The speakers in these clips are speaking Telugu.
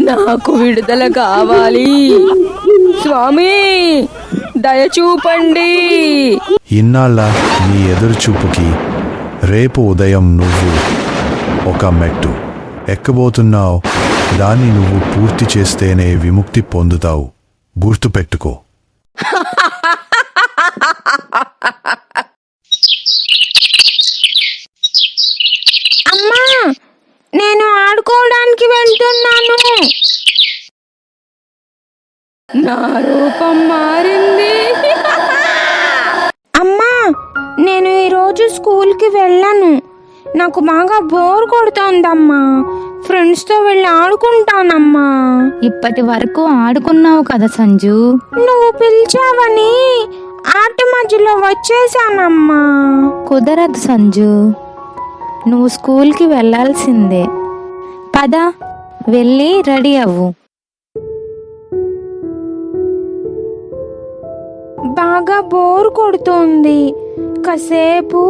నాకు విడుదల కావాలి. స్వామి దయచూపండి ఇన్నాళ్ళ నీ ఎదురుచూపుకి రేపు ఉదయం నువ్వు ఒక మెట్టు ఎక్కబోతున్నావు? దాన్ని నువ్వు పూర్తి చేస్తేనే విముక్తి పొందుతావు. గుర్తుపెట్టుకో అమ్మా నేను ఆడుకోవడానికి వెళ్తున్నాను నా రూపం మారింది. అమ్మా నేను ఈరోజు స్కూల్కి వెళ్ళను. నాకు బాగా బోర్ కొడుతోందమ్మా. ఫ్రెండ్స్తో వెళ్ళి ఆడుకుంటానమ్మా. ఇప్పటి వరకు ఆడుకున్నావు కదా సంజు? నువ్వు పిలిచావని ఆట మధ్యలో వచ్చేసానమ్మా. కుదరదు సంజు. నువ్వు స్కూల్కి వెళ్ళాల్సిందే. పద వెళ్ళి రెడీ అవ్వు. బాగా బోర్ కొడుతోంది. కాసేపు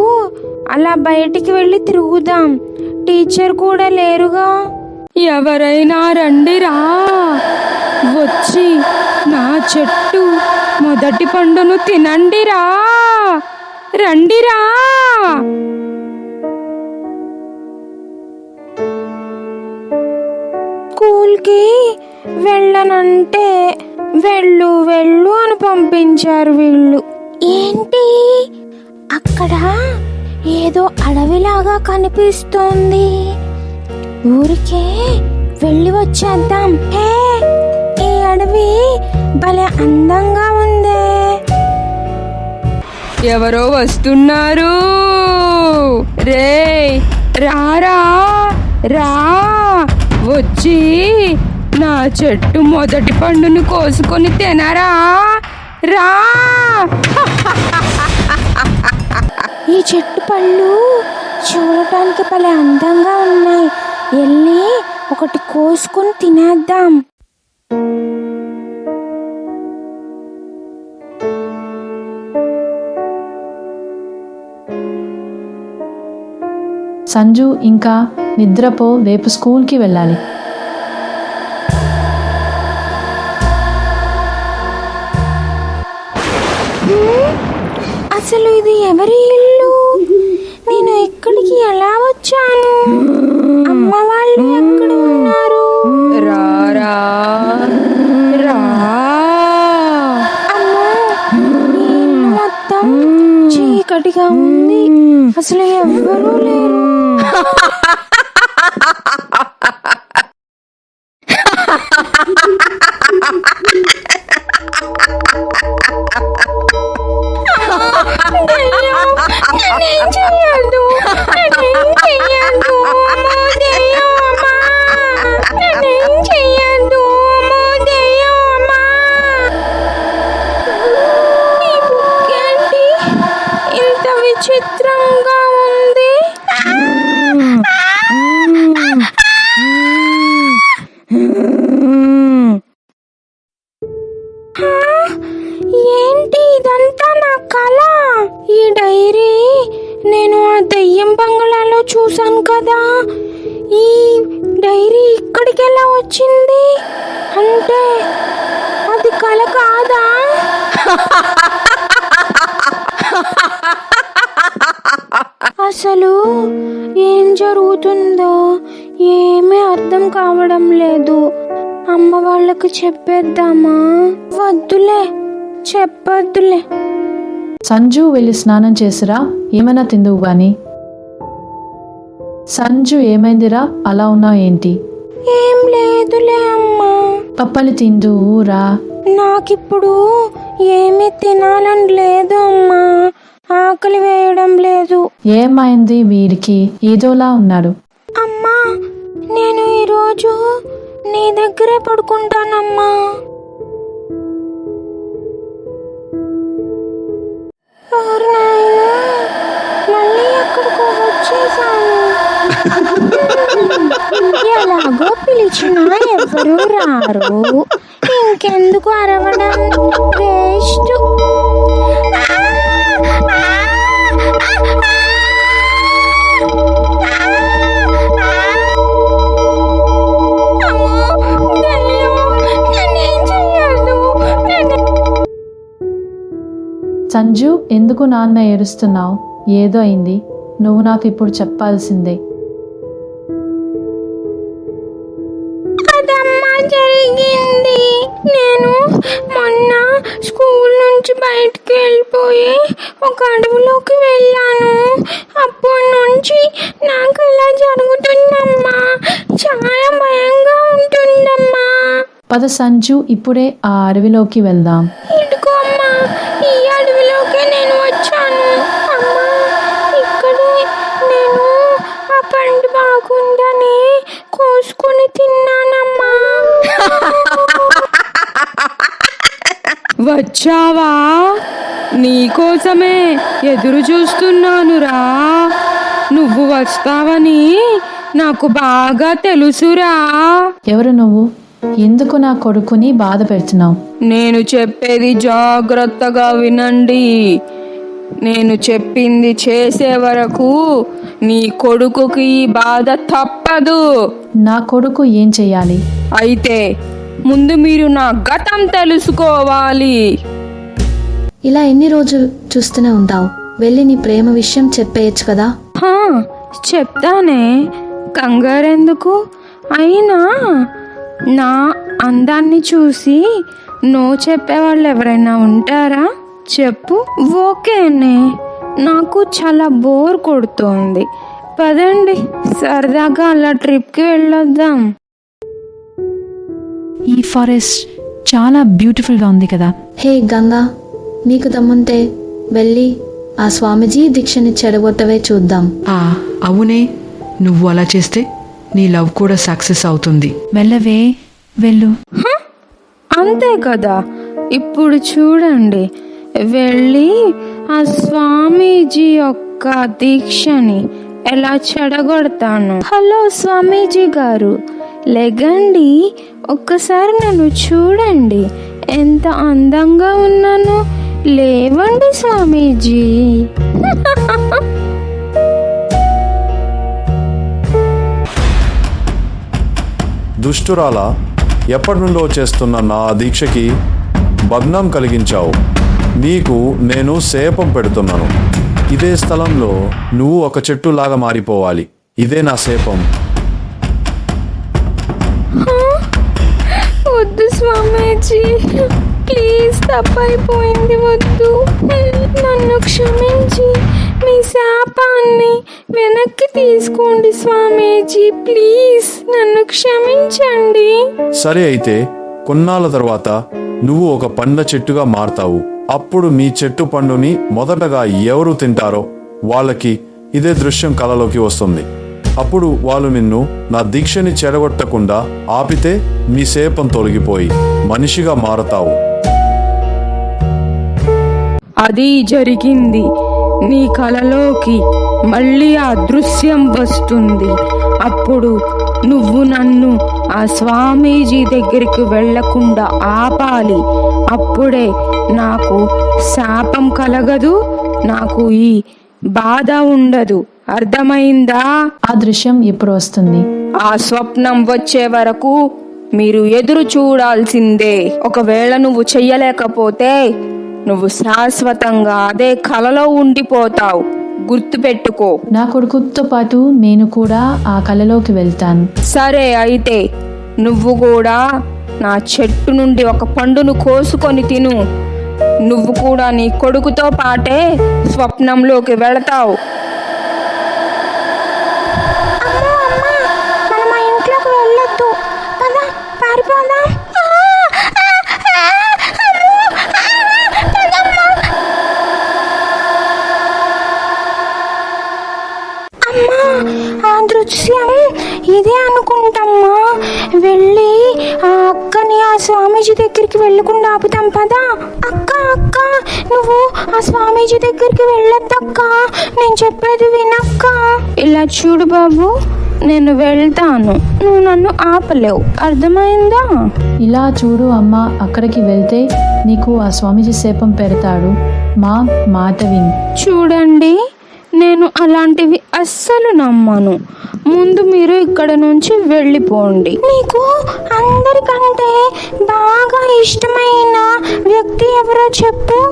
అలా బయటికి వెళ్ళి తిరుగుదాం. టీచర్ కూడా లేరుగా. ఎవరైనా రండిరా వచ్చి నా చెట్టు మొదటి పండును తినండిరా రండిరా స్కూల్కి వెళ్ళనంటే వెళ్ళు వెళ్ళు అని పంపించారు వీళ్ళు. ఏంటి? అక్కడ ఏదో అడవిలాగా కనిపిస్తోంది. ఊరికే వెళ్ళి వచ్చేద్దాం. హే ఈ అడవి భలే అందంగా ఉందే. ఎవరో వస్తున్నారు. రే రారా రా వచ్చి నా చెట్టు మొదటి పండును కోసుకొని తినరా? రా! ఈ చెట్టు పళ్ళు చూడటానికి భలే అందంగా ఉన్నాయి. వెళ్ళి ఒకటి కోసుకొని తినేద్దాం. సంజు ఇంకా నిద్రపో రేపు స్కూల్కి వెళ్ళాలి. అసలు ఇది ఎవరి ఇల్లు? నేను ఇక్కడికి ఎలా వచ్చాను? అమ్మ వాళ్ళు ఎక్కడ ఉన్నారు? రారా రా మొత్తం చీకటిగా ఉంది. అసలు ఎవ్వరూ లేరు. దెయ్యం, నేనేం చెయ్యొద్దు, నేనేం చెయ్యొద్దు, అమ్మో దెయ్యం దెయ్యం బంగ్లాలో చూశాను కదా. ఈ డైరీ ఇక్కడికి ఎలా వచ్చింది? అంటే అది కల కాదా? అసలు ఏం జరుగుతుందో ఏమీ అర్థం కావడం లేదు. అమ్మ వాళ్ళకి చెప్పేద్దామా? వద్దులే చెప్పొద్దులే. సంజు వెళ్ళి స్నానం చేసిరా? ఏమైనా తిందువు కానీ సంజు ఏమైందిరా? అలా ఉన్నావు ఏంటి? ఏం లేదులే అమ్మా. పప్పలు తిందువు రా నాకిప్పుడు ఏమీ తినాలని లేదు అమ్మా. ఆకలి వేయడం లేదు. ఏమైంది వీరికి? ఏదోలా ఉన్నాడు. అమ్మా నేను ఈరోజు నీ దగ్గరే పడుకుంటానమ్మా. మళ్ళీ ఎక్కడికో వచ్చేసాను. ఎలాగో పిలిచిన ఎవరు రారు. ఇంకెందుకు అరవడం? వేస్ట్. సంజు ఎందుకు నాన్న ఏడుస్తున్నావు? ఏదో అయింది. నువ్వు నాకు ఇప్పుడు చెప్పాల్సిందే. స్కూల్ నుంచి బయటికి వెళ్ళిపోయి ఒక అడవిలోకి వెళ్ళాను. అప్పటి నుంచి నాకు ఇలా జరుగుతుందమ్మా. చాలా భయంగా ఉంటుందమ్మా. పద సంజు ఇప్పుడే ఆ అడవిలోకి వెళ్దాం. ఇదిగో అమ్మా ఈ అడవిలోకి నేను వచ్చాను. అమ్మా ఇక్కడే నేను ఆ పండు బాగుందని కోసుకొని తిన్నానమ్మా వచ్చావా? నీకోసమే ఎదురు చూస్తున్నానురా. నువ్వు వస్తావని నాకు బాగా తెలుసురా. ఎవరు నువ్వు? ఎందుకు నా కొడుకుని బాధ పెడుతున్నావు? నేను చెప్పేది జాగ్రత్తగా వినండి. నేను చెప్పింది చేసే వరకు నీ కొడుకుకి బాధ తప్పదు. నా కొడుకు ఏం చెయ్యాలి? అయితే ముందు మీరు నా గతం తెలుసుకోవాలి. ఇలా ఎన్ని రోజులు చూస్తూనే ఉంటావు? వెళ్ళి నీ ప్రేమ విషయం చెప్పేయచ్చు కదా? హా, చెప్తానే. కంగారెందుకు? అయినా నా అందాన్ని చూసి నో చెప్పేవాళ్ళు ఎవరైనా ఉంటారా? చెప్పు. ఓకేనే. నాకు చాలా బోర్ కొడుతోంది. పదండి సరదాగా అలా ట్రిప్కి వెళ్ళొద్దాం. ఈ ఫారెస్ట్ చాలా బ్యూటిఫుల్గా ఉంది కదా. హే గంగా నీకు దమ్ముంటే వెళ్ళి ఆ స్వామీజీ దీక్షని చెడగొట్టవే చూద్దాం. ఆ అవునే. నువ్వు అలా చేస్తే నీ లవ్ కూడా సక్సెస్ అవుతుంది. వెళ్ళవే వెళ్ళు. అంతే కదా. ఇప్పుడు చూడండి. వెళ్ళి ఆ స్వామీజీ యొక్క దీక్షని ఎలా చెడగొడతాను. హలో స్వామీజీ గారు లెగండి ఒక్కసారి నన్ను చూడండి. ఎంత అందంగా ఉన్నాను. లేవండి స్వామీజీ. దుష్టురాల ఎప్పటి నుండో చేస్తున్న నా దీక్షకి భగ్నం కలిగించావు. నీకు నేను సేపం పెడుతున్నాను. ఇదే స్థలంలో నువ్వు ఒక చెట్టులాగా మారిపోవాలి. ఇదే నా సేపం. వద్దు స్వామీజీ. ప్లీజ్ తప్పైపోయింది వద్దు. నన్ను క్షమించి మీ శాపాన్ని వెనక్కి తీసుకోండి స్వామీజీ. ప్లీజ్ నన్ను క్షమించండి. సరే అయితే కొన్నాళ్ళ తర్వాత నువ్వు ఒక పండ్ల చెట్టుగా మారతావు. అప్పుడు మీ చెట్టు పండుని మొదటగా ఎవరు తింటారో వాళ్ళకి ఇదే దృశ్యం కలలోకి వస్తుంది. అప్పుడు వాళ్ళు నిన్ను నా దీక్షని చెడగొట్టకుండా ఆపితే మీ సేపం తొలగిపోయి మనిషిగా మారతావు. అది జరిగింది. నీ కలలోకి మళ్ళీ ఆ దృశ్యం వస్తుంది. అప్పుడు నువ్వు నన్ను ఆ స్వామీజీ దగ్గరికి వెళ్ళకుండా ఆపాలి. అప్పుడే నాకు శాపం కలగదు నాకు ఈ బాధ ఉండదు. అర్థమైందా? ఆ దృశ్యం ఇప్పుడు వస్తుంది? ఆ స్వప్నం వచ్చే వరకు మీరు ఎదురు చూడాల్సిందే. ఒకవేళ నువ్వు చెయ్యలేకపోతే నువ్వు శాశ్వతంగా అదే కలలో ఉండిపోతావు. గుర్తుపెట్టుకో. నా కొడుకుతో పాటు నేను కూడా ఆ కళలోకి వెళ్తాను. సరే అయితే నువ్వు కూడా నా చెట్టు నుండి ఒక పండును కోసుకొని తిను. నువ్వు కూడా నీ కొడుకుతో పాటే స్వప్నంలోకి వెళతావు. దగ్గరికి వెళ్ళకుండా ఆపుతాం పదా? అక్క అక్క నువ్వు ఆ స్వామీజీ దగ్గరికి వెళ్ళొద్దక్క. నేను చెప్పేది వినక్క. ఇలా చూడు బాబు నేను వెళ్తాను. నువ్వు నన్ను ఆపలేవు. అర్థమైందా? ఇలా చూడు అమ్మ అక్కడికి వెళ్తే నీకు ఆ స్వామీజీ శాపం పెడతాడు. మా మాట విను. చూడండి నేను అలాంటివి అస్సలు నమ్మను. ముందు మీరు ఇక్కడ నుంచి వెళ్ళిపోండి. నీకు అందరికంటే బాగా ఇష్టమైన వ్యక్తి ఎవరో చెప్పు.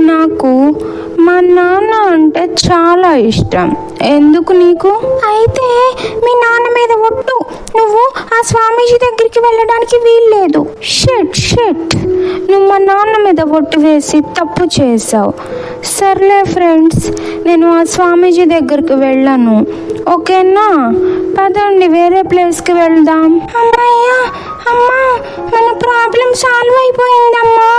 నాకు మా నాన్న అంటే చాలా ఇష్టం. ఎందుకు నీకు? అయితే మీ నాన్న మీద ఒట్టు. నువ్వు ఆ స్వామీజీ దగ్గరికి వెళ్ళడానికి వీల్లేదు. షెట్ షెట్. నువ్వు మా నాన్న మీద ఒట్టు వేసి తప్పు చేసావు సర్లే ఫ్రెండ్స్ నేను ఆ స్వామీజీ దగ్గరికి వెళ్ళాను. ఓకేనా? పదండి వేరే ప్లేస్కి వెళ్దాం. అమ్మయ్యా అమ్మా మన ప్రాబ్లం సాల్వ్ అయిపోయిందమ్మా.